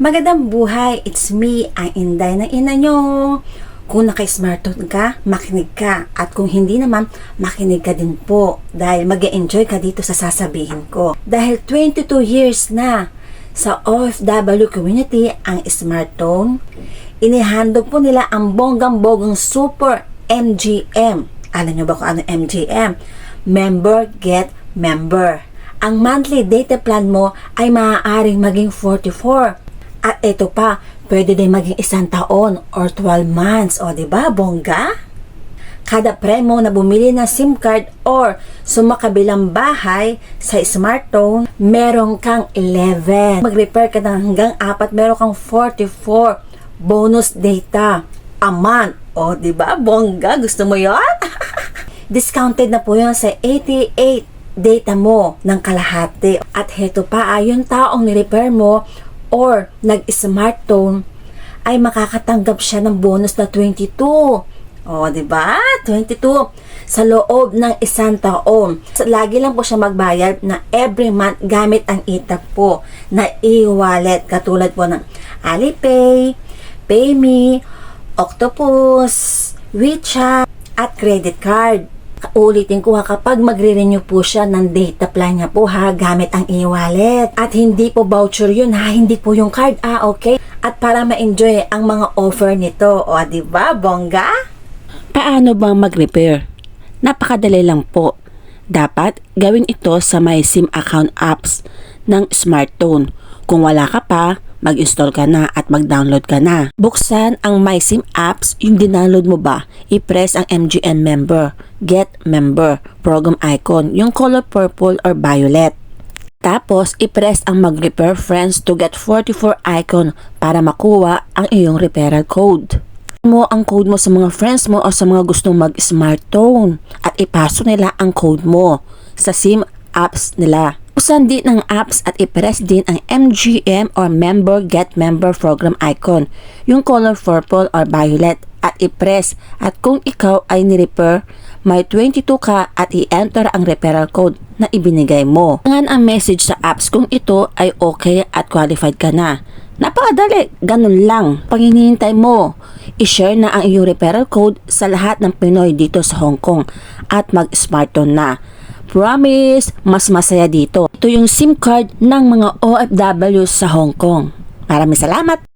Magandang buhay, it's me, ang Inday ng ina nyo. Kung naka-smartphone ka, makinig ka. At kung hindi naman, makinig ka din po. Dahil mag enjoy ka dito sa sasabihin ko. Dahil 22 years na sa OFW community ang smartphone, inihandog po nila ang bonggang-bogang super MGM. Alam nyo ba kung ano MGM? Member get member. Ang monthly data plan mo ay maaaring maging 44. At ito pa, pwede din maging isang taon or 12 months. O, di ba, bongga? Kada premo na bumili ng SIM card or sumakabilang bahay sa smartphone, meron kang 11. Mag-repair ka ng hanggang 4, meron kang 44 bonus data a month. O, di ba, bongga? Gusto mo yon? Discounted na po yun sa 88 data mo ng kalahati. At heto pa, yung taong nirepair mo or nag-smartphone ay makakatanggap siya ng bonus na 22. O, di ba? 22 sa loob ng isang taon. Lagi lang po siya magbayad na every month gamit ang itap po na e-wallet katulad po ng Alipay, PayMe, Octopus, WeChat, at credit card. Ulitin ko ha, kapag magre-renew po siya ng data plan niya po ha, gamit ang e-wallet. At hindi po voucher yun ha, hindi po yung card ah, okay? At para ma-enjoy ang mga offer nito, o di ba, bongga? Paano bang mag-repair? Napakadali lang po. Dapat gawin ito sa may SIM account apps ng smartphone. Kung wala ka pa, mag-install ka na at mag-download ka na. Buksan ang My SIM apps, yung dinownload mo ba, i-press ang MGN member, get member, program icon, yung color purple or violet. Tapos, i-press ang mag-repair friends to get 44 icon para makuha ang iyong referral code mo ang code mo sa mga friends mo o sa mga gustong mag-smartphone at ipasok nila ang code mo sa SIM apps nila. Usan din ng apps at i-press din ang MGM or Member Get Member Program icon, yung color purple or violet at i-press at kung ikaw ay ni-refer, may 22 ka at i-enter ang referral code na ibinigay mo. Tangan ang message sa apps kung ito ay okay at qualified ka na. Napakadali, ganun lang. Panginihintay mo, i-share na ang iyong referral code sa lahat ng Pinoy dito sa Hong Kong at mag-smartphone na. Promise, mas masaya dito. Ito yung SIM card ng mga OFW sa Hong Kong. Maraming salamat!